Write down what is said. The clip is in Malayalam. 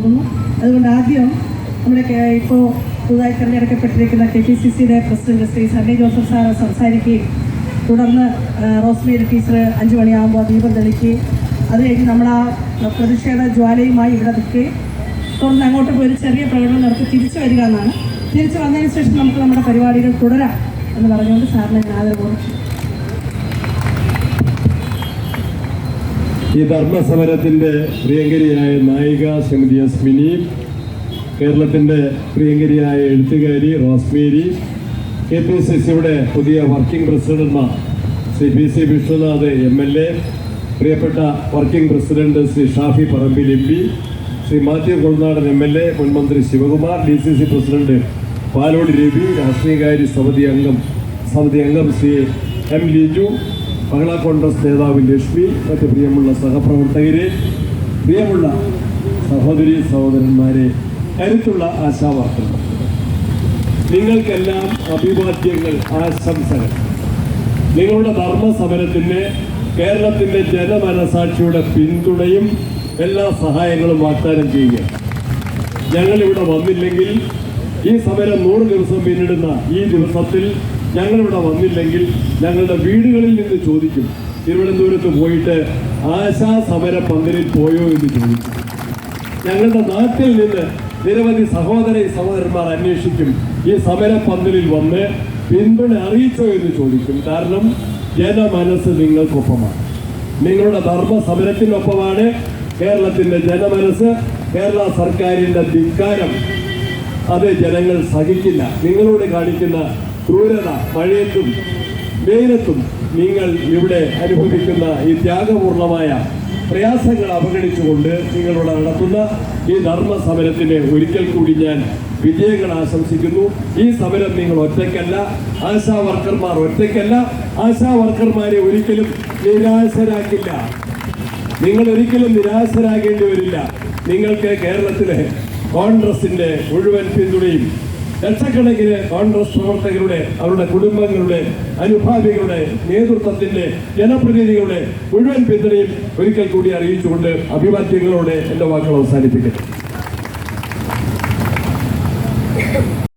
പോകുന്നു അതുകൊണ്ട് ആദ്യം നമ്മുടെ ഇപ്പോൾ പുതുതായി തിരഞ്ഞെടുക്കപ്പെട്ടിരിക്കുന്ന കെ പി സി സിയുടെ പ്രസിഡന്റ് ശ്രീ സണ്ണി ജോസഫ് സാറ് സംസാരിക്കുകയും തുടർന്ന് റോസ്മേരി ടീച്ചർ അഞ്ചു മണിയാകുമ്പോൾ ദീപം തെളിക്കുകയും അത് കഴിഞ്ഞ് ആ പ്രതിഷേധ ജ്വാലയുമായി ഇവിടെ നിൽക്കുകയും തുടർന്ന് അങ്ങോട്ട് പോയി ഒരു ചെറിയ പ്രകടനം നടത്തി തിരിച്ചു വരിക എന്നാണ്. തിരിച്ചു വന്നതിന് ശേഷം നമുക്ക് നമ്മുടെ പരിപാടികൾ തുടരാം എന്ന് പറഞ്ഞുകൊണ്ട് സാറിനെ ഞാൻ ആദരപൂർവം ഈ ധർമ്മസമരത്തിന്റെ പ്രിയങ്കരിയായ നായിക ശ്രീമതി അസ്മിനി കേരളത്തിന്റെ പ്രിയങ്കരിയായ എഴുത്തുകാരി റോസ്മേരി കെ പി സി സിയുടെ പുതിയ working പ്രസിഡന്റ്മാർ Shri P C Vishwanath M L A പ്രിയപ്പെട്ട working president Shri Shafi Parambil M P Shri Mathew Kuzhalnadan M L A മുൻമന്ത്രി Sivakumar D C C president Palode Ravi രാഷ്ട്രീയകാര്യ സമിതി അംഗം സമിതി അംഗം ശ്രീ എം ലിജു മഹിളാ കോൺഗ്രസ് നേതാവ് ലക്ഷ്മി മറ്റ് പ്രിയമുള്ള സഹപ്രവർത്തകരെ പ്രിയമുള്ള സഹോദരി സഹോദരന്മാരെ കരുത്തുള്ള ആശാവാർത്തകൾ നിങ്ങൾക്കെല്ലാം അഭിവാദ്യങ്ങൾ ആശംസകൾ. നിങ്ങളുടെ ധർമ്മസമരത്തിന് കേരളത്തിന്റെ ജനമനസാക്ഷിയുടെ പിന്തുണയും എല്ലാ സഹായങ്ങളും വാഗ്ദാനം ചെയ്യുക. ഞങ്ങളിവിടെ വന്നില്ലെങ്കിൽ ഈ സമരം നൂറ് ദിവസം പിന്നിടുന്ന ഈ ദിവസത്തിൽ ഞങ്ങളിവിടെ വന്നില്ലെങ്കിൽ ഞങ്ങളുടെ വീടുകളിൽ നിന്ന് ചോദിക്കും തിരുവനന്തപുരത്ത് പോയിട്ട് ആശാ സമര പന്തലിൽ പോയോ? എന്ന് ചോദിക്കും. ഞങ്ങളുടെ നാട്ടിൽ നിന്ന് നിരവധി സഹോദര സഹോദരന്മാർ അന്വേഷിക്കും ഈ സമര പന്തലിൽ വന്ന് പിന്തുണ അറിയിച്ചോ? എന്ന് ചോദിക്കും. കാരണം ജനമനസ്സ് നിങ്ങൾക്കൊപ്പമാണ്. നിങ്ങളുടെ ധർമ്മ സമരത്തിനൊപ്പമാണ് കേരളത്തിന്റെ ജനമനസ്സ് കേരള സർക്കാരിന്റെ ധിക്കാരം. അത് ജനങ്ങൾ സഹിക്കില്ല. നിങ്ങളോട് കാണിക്കുന്ന ക്രൂരത മഴയത്തും വെയിലത്തും നിങ്ങൾ ഇവിടെ അനുഭവിക്കുന്ന ഈ ത്യാഗപൂർണമായ പ്രയാസങ്ങൾ അവഗണിച്ചുകൊണ്ട് നിങ്ങളിവിടെ നടത്തുന്ന ഈ ധർമ്മ സമരത്തിന് ഒരിക്കൽ കൂടി ഞാൻ വിജയങ്ങൾ ആശംസിക്കുന്നു. ഈ സമരം നിങ്ങൾ ഒറ്റയ്ക്കല്ല ആശാ വർക്കർമാർ ഒറ്റയ്ക്കല്ല ആശാ വർക്കർമാരെ ഒരിക്കലും നിരാശരാക്കില്ല. നിങ്ങൾ ഒരിക്കലും നിരാശരാകേണ്ടി വരില്ല നിങ്ങൾക്ക് കേരളത്തിലെ കോൺഗ്രസിന്റെ മുഴുവൻ പിന്തുണയും ലക്ഷക്കണക്കിന് കോൺഗ്രസ് പ്രവർത്തകരുടെ അവരുടെ കുടുംബങ്ങളുടെ അനുഭാവികളുടെ നേതൃത്വത്തിന്റെ ജനപ്രതിനിധികളുടെ മുഴുവൻ പിന്തുണയും ഒരിക്കൽ കൂടി അറിയിച്ചുകൊണ്ട് അഭിവാദ്യങ്ങളോടെ എന്റെ വാക്കുകൾ അവസാനിപ്പിക്കട്ടെ.